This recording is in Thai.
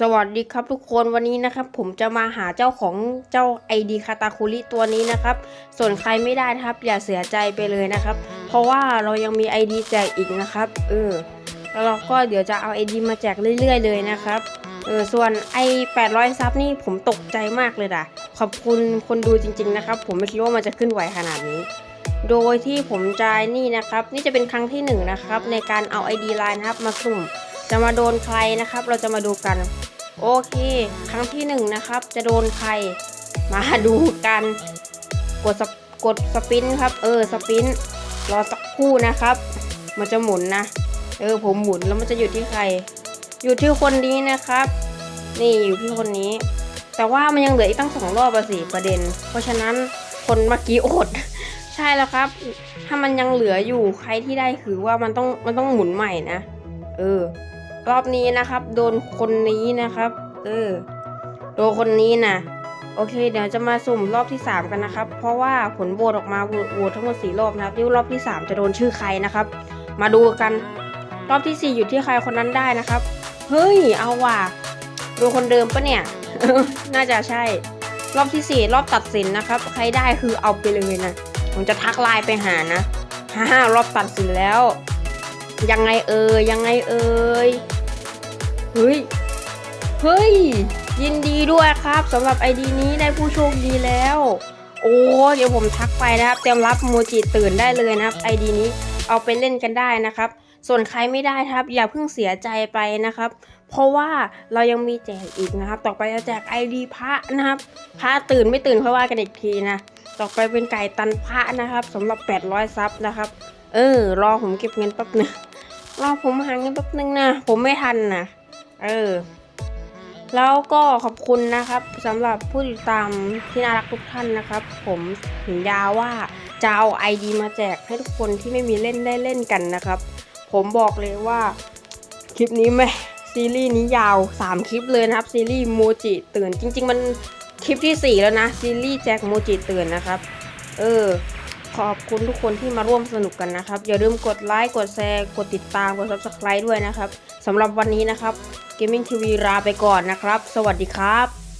สวัสดีครับทุกคนวันนี้นะครับ ผมจะมาหาเจ้าของเจ้า ID คาตาคุริตัวนี้นะครับ ส่วนใครไม่ได้นะครับอย่าเสียใจไปเลยนะครับ เพราะว่าเรายังมี ID แจกอีกนะครับเออแล้วเราก็เดี๋ยวจะเอา ID มาแจกเรื่อย ๆ เลยนะครับเออส่วนไอ800ซับนี่ผมตกใจมากเลยด่ะขอบคุณคนดูจริง ๆ นะครับ ผมไม่คิดว่ามันจะขึ้นไหวขนาดนี้ โดยที่ผมจะนี่นะครับ นี่จะเป็นครั้งที่หนึ่งนะครับในการเอา ID ไลน์นะครับมาสุ่ม จะมาโดนใครนะครับ เราจะมาดูกัน โอเค ครั้งที่หนึ่งนะครับ จะโดนใคร มาดูกัน กดสปกดสปินครับ เออสปินรอสักครู่นะครับ มันจะหมุนนะ เออผมหมุนแล้วมันจะอยู่ที่ใคร อยู่ที่คนนี้นะครับ นี่อยู่ที่คนนี้ แต่ว่ามันยังเหลืออีกตั้งสองรอบอะสิประเด็น เพราะฉะนั้นคนเมื่อกี้อด ใช่แล้วครับ ถ้ามันยังเหลืออยู่ใครที่ได้คือว่ามันต้องมันต้องหมุนใหม่นะ เออ รอบนี้นะครับ โดนคนนี้นะครับ เออ โดนคนนี้นะโอเค เดี๋ยวจะมาสุ่มรอบที่ 3 กันนะครับ เพราะว่าผลโหวตออกมาโหวตทั้งหมดสี่รอบนะครับที่รอบที่ 3 จะโดนชื่อใครนะครับ มาดูกันรอบที่ 4 อยู่ที่ใครคนนั้นได้นะครับ เฮ้ย เอาว่ะโดนคนเดิมปะเนี่ย น่าจะใช่ รอบที่ 4 รอบตัดสินนะครับ ใครได้คือเอาไปเลยนะ ผมจะทักไลน์ไปหานะฮ่ารอบตัดสินแล้ว ยังไงเอ่ยยังไงเอ้ย เฮ้ย ยินดีด้วยครับสำหรับไอดีนี้ได้ผู้โชคดีแล้ว โอ้เดี๋ยวผมทักไปนะครับ เตรียมรับโมจิตื่นได้เลยนะครับไอดีนี้เอาไปเล่นกันได้นะครับ ส่วนใครไม่ได้ครับ อย่าเพิ่งเสียใจไปนะครับ เพราะว่าเรายังมีแจกอีกนะครับ ต่อไปจะแจกไอดีพระนะครับพระตื่นไม่ตื่นค่อยว่ากันอีกทีนะต่อไปเป็นไก่ตันพระนะครับสำหรับ 800ซับนะครับ เออ รอผมเก็บเงินแป๊บหนึงรอผมหาเงินแป๊บหนึงนะผมไม่ทันนะเออ แล้วก็ขอบคุณนะครับสำหรับผู้ติดตามที่น่ารักทุกท่านนะครับ ผมสัญญาว่าจะเอา ID มาแจกให้ทุกคนที่ไม่มีเล่นได้เล่นกันนะครับ ผมบอกเลยว่าคลิปนี้แม่ซีรีส์นี้ยาว 3 คลิปเลยนะครับ ซีรีส์โมจิตื่น จริง ๆ มันคลิปที่ 4 แล้วนะ ซีรีส์แจ็คโมจิตื่นนะครับ เออ ขอบคุณทุกคนที่มาร่วมสนุกกันนะครับ อย่าลืมกดไลค์ กดแชร์ กดติดตาม กด subscribe ด้วยนะครับสำหรับวันนี้นะครับ Gaming TV ลาไปก่อนนะครับ สวัสดีครับ